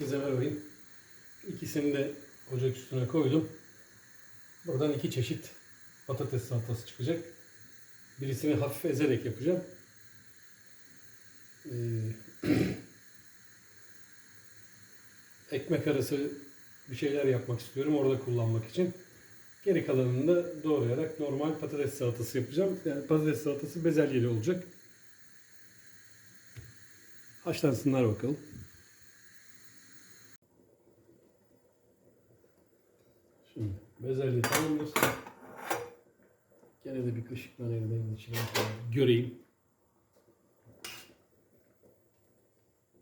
Herkese merhaba. İkisini de ocak üstüne koydum. Buradan iki çeşit patates salatası çıkacak. Birisini hafif ezerek yapacağım. Ee, ekmek arası bir şeyler yapmak istiyorum orada kullanmak için. Geri kalanını da doğrayarak normal patates salatası yapacağım. Yani patates salatası bezelyeli olacak. Haşlansınlar bakalım. Şimdi bezelye tamamdır. Gene de bir kaşık vanilyanın içine göreyim.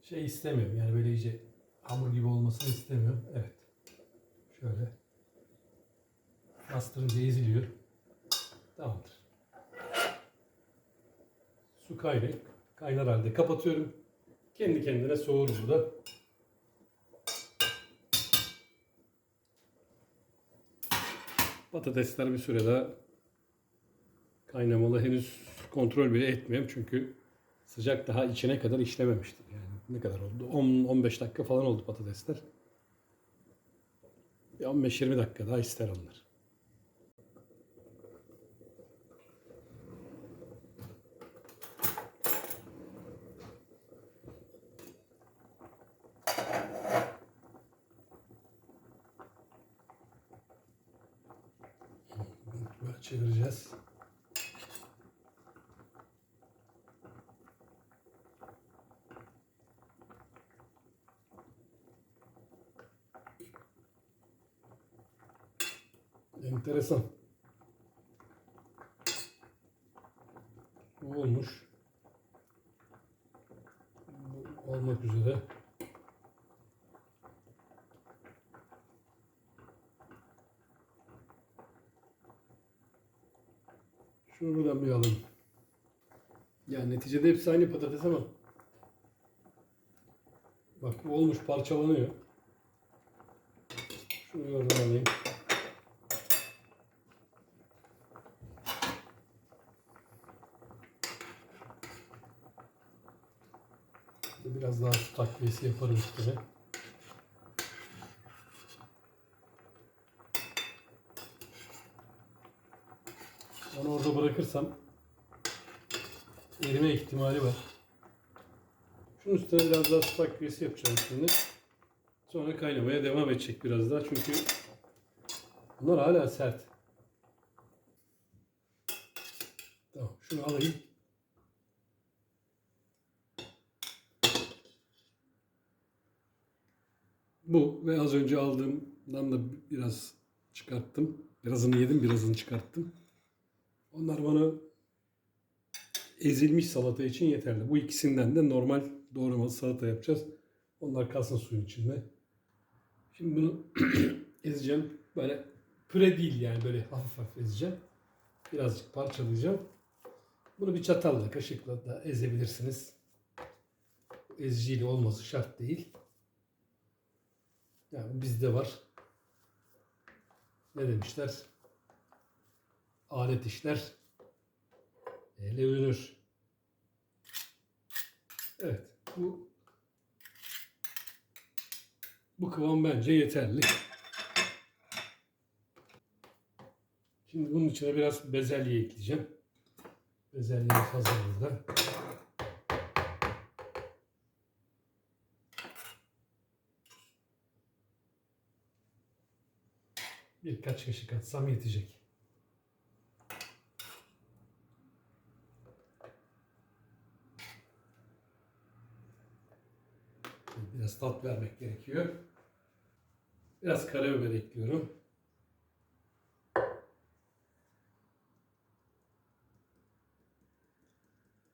Şey istemiyorum yani böyle iyice hamur gibi olmasını istemiyorum. Evet. Şöyle. Bastırınca eziliyor. Tamamdır. Su kaynayıp kaynar halde kapatıyorum. Kendi kendine soğur burada. Patatesler bir süre daha kaynamalı. Henüz kontrol bile etmiyorum çünkü sıcak daha içine kadar işlememiştir. Yani ne kadar oldu? 10-15 dakika falan oldu patatesler. Bir 15-20 dakika daha ister onlar. Böyle çevireceğiz. Enteresan. Bu olmuş. Bu olmak üzere. Şunu buradan bir alayım. Yani neticede hepsi aynı patates ama bak bu olmuş parçalanıyor. Şunu oradan alayım. Biraz daha su takviyesi yaparım üstüne. Onu orada bırakırsam erime ihtimali var. Şunun üstüne biraz daha su takviyesi yapacağım şimdi. Sonra kaynamaya devam edecek biraz daha çünkü bunlar hala sert. Tamam şunu alayım. Bu ve az önce aldığımdan da biraz çıkarttım. Birazını yedim, birazını çıkarttım. Onlar bana ezilmiş salata için yeterli. Bu ikisinden de normal doğramalı salata yapacağız. Onlar kalsın suyun içinde. Şimdi bunu ezeceğim. Böyle püre değil yani böyle hafif hafif ezeceğim. Birazcık parçalayacağım. Bunu bir çatalla, kaşıkla da ezebilirsiniz. Eziciyle olması şart değil. Yani bizde var. Ne demişler? Alet işler ele övünür. Evet. Bu bu kıvam bence yeterli. Şimdi bunun içine biraz bezelye ekleyeceğim. Bezelyemiz hazır burada. Birkaç kaşık atsam yetecek. Biraz tat vermek gerekiyor. Biraz karabiber ekliyorum.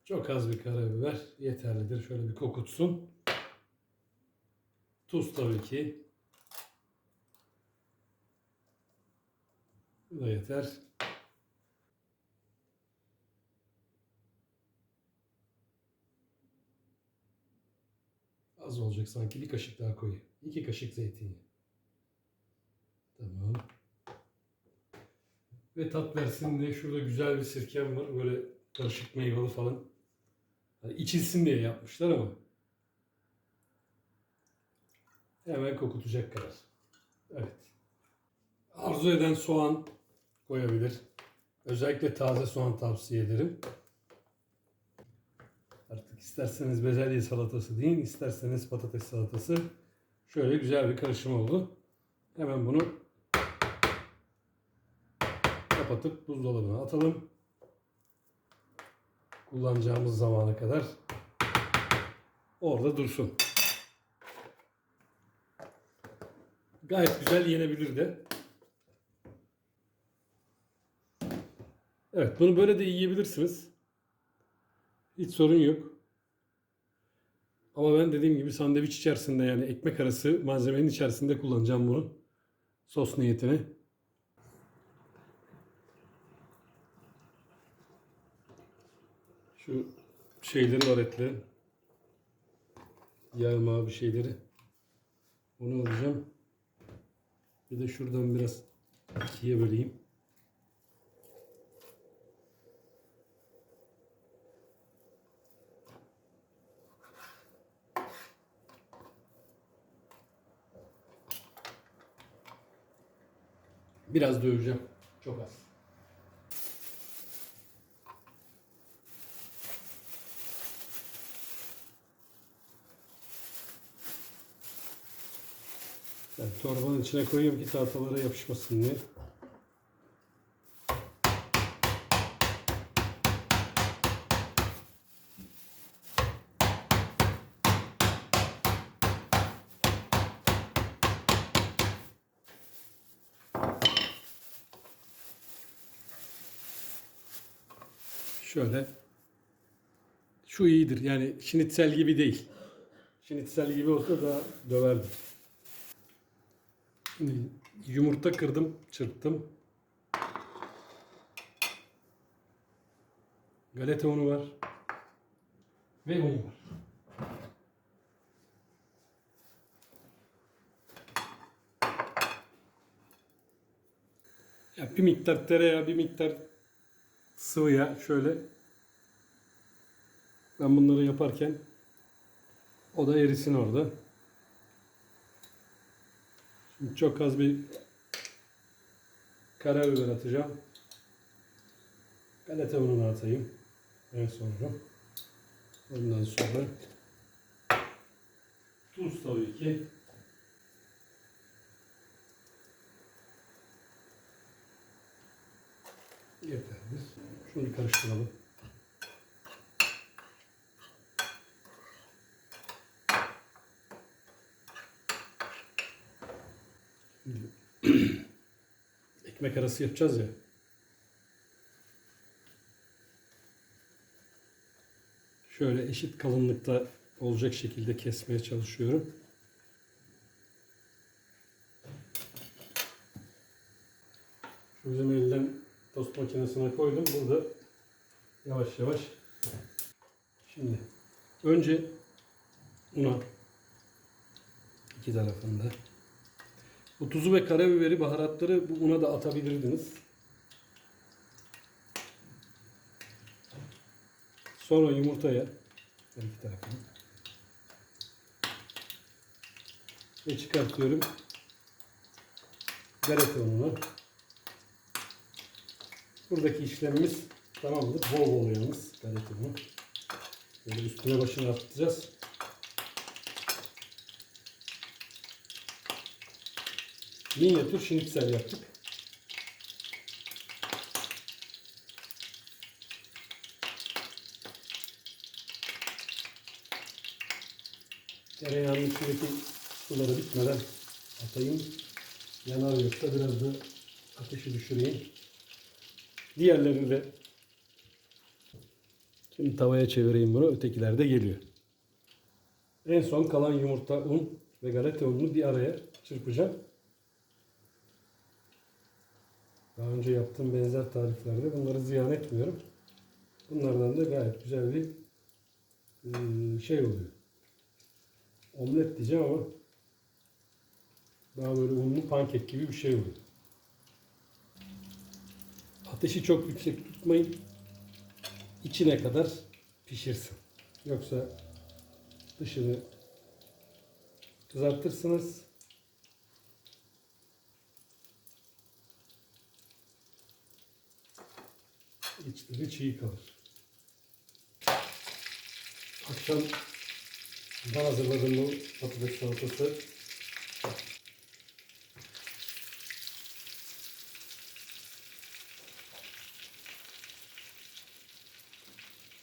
Çok az bir karabiber yeterlidir. Şöyle bir kokutsun. Tuz tabii ki. Bu da yeter. Az olacak sanki. Bir kaşık daha koyayım. İki kaşık zeytinyağı. Tamam. Ve tat versin diye şurada güzel bir sirkem var. Böyle karışık meyveli falan. Hani içilsin diye yapmışlar ama Hemen kokutacak kadar. Evet. Arzu eden soğan koyabilir. Özellikle taze soğan tavsiye ederim. Artık isterseniz bezelye salatası deyin, isterseniz patates salatası. Şöyle güzel bir karışım oldu. Hemen bunu kapatıp buzdolabına atalım. Kullanacağımız zamana kadar orada dursun. Gayet güzel yenebilir de. Evet bunu böyle de yiyebilirsiniz. Hiç sorun yok. Ama ben dediğim gibi sandviç içerisinde yani ekmek arası malzemenin içerisinde kullanacağım bunu. Sos niyetine. Şu şeyleri var etli. Yağma bir şeyleri. Onu alacağım. Bir de şuradan biraz ikiye böleyim. Biraz döveceğim. Çok az. Ben torbanın içine koyuyorum ki tahtalara yapışmasın diye. Şöyle. Şu iyidir. Yani şinitsel gibi değil. Şinitsel gibi olsa da döverdim. Şimdi yumurta kırdım, çırptım. Galeta unu var. Ve un var. Ya bir miktar tereyağı, bir miktar sıvı yağ şöyle. Ben bunları yaparken o da erisin orada. Şimdi çok az bir karabiber atacağım. Galeta ununu atayım. En sonra. Ondan sonra tuz tabii ki. Yeterli. Bir karıştıralım. Ekmek arası yapacağız ya. Şöyle eşit kalınlıkta olacak şekilde kesmeye çalışıyorum. Bizim elden tost makinesine koydum. Burada yavaş yavaş. Şimdi önce una iki tarafında. Bu tuzu ve karabiberi, baharatları bu una da atabilirdiniz. Sonra yumurtaya her iki tarafını ve çıkartıyorum. Galeta ununu. Buradaki işlemimiz tamamdır. Bol bol yalnız galeta unu. Böyle üstüne başına atacağız. Minyatür şinitsel yaptık. Tereyağının içindeki suları bitmeden atayım. Yanar yoksa biraz da ateşi düşüreyim. Diğerlerini de şimdi tavaya çevireyim bunu. Ötekiler de geliyor. En son kalan yumurta, un ve galeta ununu bir araya çırpacağım. Daha önce yaptığım benzer tariflerde bunları ziyan etmiyorum. Bunlardan da gayet güzel bir eee, şey oluyor. Omlet diyeceğim ama daha böyle unlu pankek gibi bir şey oluyor. Ateşi çok yüksek tutmayın. İçine kadar pişirsin. Yoksa dışını kızartırsınız. İçleri çiğ kalır. Akşam ben hazırladım bu patates salatası.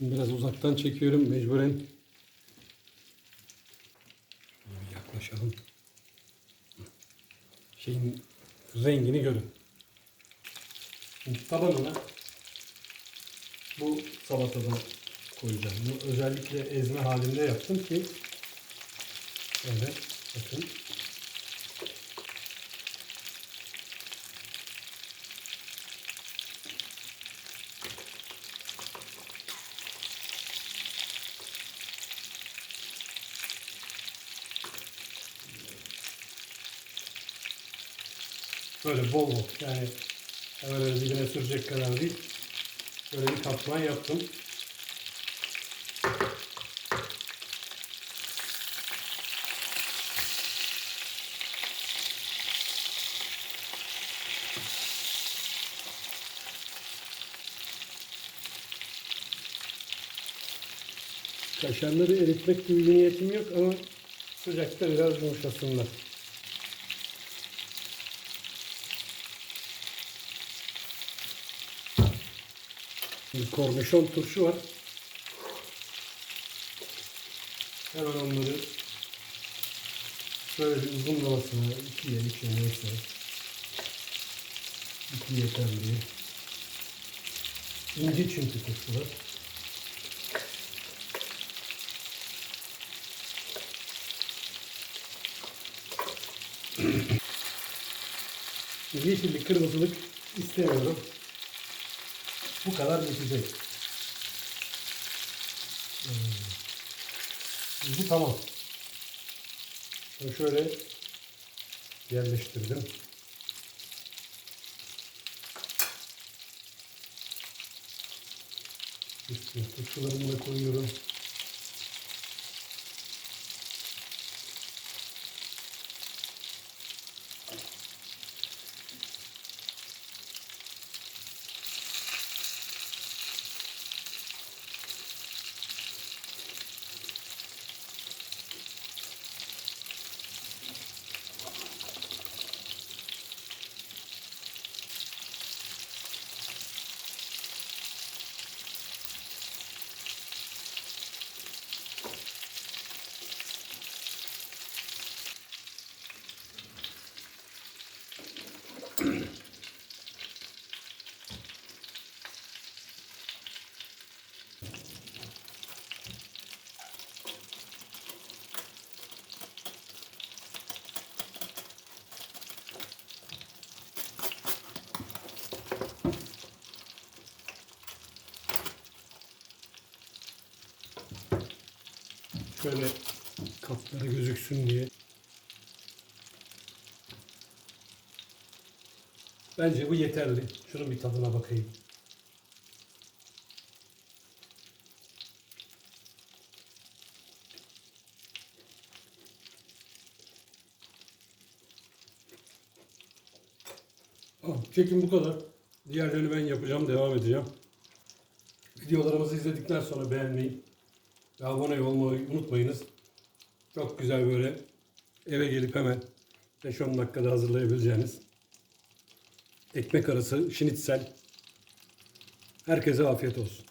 Biraz uzaktan çekiyorum mecburen. Şöyle yaklaşalım. Şeyin rengini görün. Şimdi tabanına bu salatadan koyacağım. Bu özellikle ezme halinde yaptım ki evet bakın böyle bol bol yani hemen öyle dibine sürecek kadar değil. Böyle bir katman yaptım. Kaşarları eritmek gibi bir niyetim yok ama sıcakta biraz yumuşasınlar. Bir kornişon turşu var. Hemen onları şöyle bir uzunlamasına ikiye üçe neyse iki yeterli. İnce çünkü turşular. Yeşillik, kırmızılık istemiyorum. Bu kadar yetecek. Hmm. Bu tamam. Bunu şöyle yerleştirdim. Üstüne turşularımı da koyuyorum. Şöyle kapları gözüksün diye. Bence bu yeterli. Şunun bir tadına bakayım. Tamam, çekim bu kadar. Diğerlerini ben yapacağım, devam edeceğim. Videolarımızı izledikten sonra beğenmeyi ve abone olmayı unutmayınız. Çok güzel böyle eve gelip hemen 5-10 dakikada hazırlayabileceğiniz ekmek arası şinitsel. Herkese afiyet olsun.